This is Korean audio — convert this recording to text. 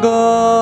것.